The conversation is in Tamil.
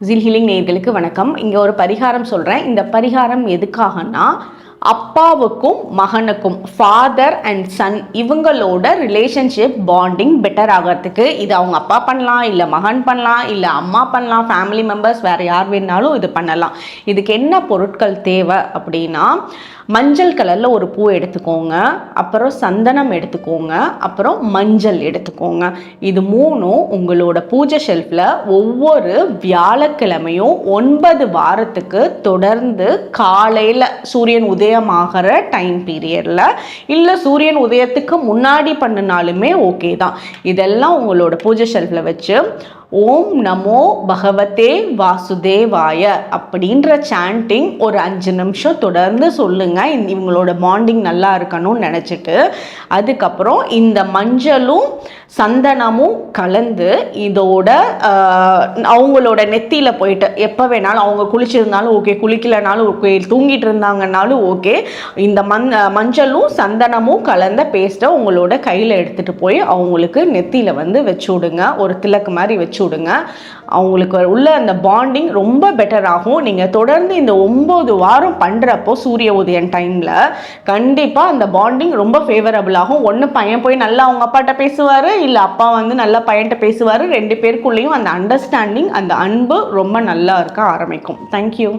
ஜில் ஹீலிங் வணக்கம். இங்கே ஒரு பரிகாரம் சொல்கிறேன் இந்த பரிகாரம் எதுக்காகனா அப்பாவுக்கும் மகனுக்கும் ஃபாதர் அண்ட் சன் இவங்களோட ரிலேஷன்ஷிப் பாண்டிங் பெட்டர் ஆகிறதுக்கு இது அவங்க அப்பா பண்ணலாம் இல்லை மகன் பண்ணலாம் இல்லை அம்மா பண்ணலாம் ஃபேமிலி மெம்பர்ஸ் வேறு யார் வேணாலும் இது பண்ணலாம். இதுக்கு என்ன பொருட்கள் தேவை அப்படின்னா மஞ்சள் கலரில் ஒரு பூ எடுத்துக்கோங்க அப்புறம் சந்தனம் எடுத்துக்கோங்க அப்புறம் மஞ்சள் எடுத்துக்கோங்க. இது மூணும் உங்களோட பூஜை ஷெல்ஃபில் ஒவ்வொரு வியாழக்கிழமையும் ஒன்பது வாரத்துக்கு தொடர்ந்து காலையில் சூரியன் உதய உதயமாகிற டைம் பீரியடில் இல்லை சூரியன் உதயத்துக்கு முன்னாடி பண்ணினாலுமே ஓகே தான். இதெல்லாம் உங்களோட பூஜை ஷெல்ஃபில் வச்சு ஓம் நமோ பகவதே வாசுதேவாய அப்படின்ற சாண்டிங் ஒரு அஞ்சு நிமிஷம் தொடர்ந்து சொல்லுங்கள் இந் இவங்களோட பாண்டிங் நல்லா இருக்கணும்னு நினச்சிட்டு அதுக்கப்புறம் இந்த மஞ்சளும் சந்தனமும் கலந்து இதோட அவங்களோட நெத்தியில் போயிட்டு எப்போ வேணாலும் அவங்க குளிச்சிருந்தாலும் ஓகே குளிக்கலனாலும் ஓகே தூங்கிட்டு இருந்தாங்கன்னாலும் ஓகே இந்த மண் மஞ்சளும் சந்தனமும் கலந்த பேஸ்ட்டை உங்களோட கையில் எடுத்துகிட்டு போய் அவங்களுக்கு நெத்தியில் வந்து வச்சு விடுங்க. ஒரு திலக்கு மாதிரி வச்சு விடுங்க அவங்களுக்கு உள்ள அந்த பாண்டிங் ரொம்ப பெட்டர் ஆகும். நீங்கள் தொடர்ந்து இந்த ஒம்பது வாரம் பண்ணுறப்போ சூரிய உதயம் டைமில் கண்டிப்பாக அந்த பாண்டிங் ரொம்ப ஃபேவரபிள் ஆகும். ஒன்று பையன் போய் நல்லா அவங்க அப்பாட்ட பேசுவார் இல்லை அப்பா வந்து நல்லா பையன்கிட்ட பேசுவார். ரெண்டு பேருக்குள்ளேயும் அந்த அண்டர்ஸ்டாண்டிங் அந்த அன்பு ரொம்ப நல்லா இருக்க ஆரம்பிக்கும். தேங்க்யூ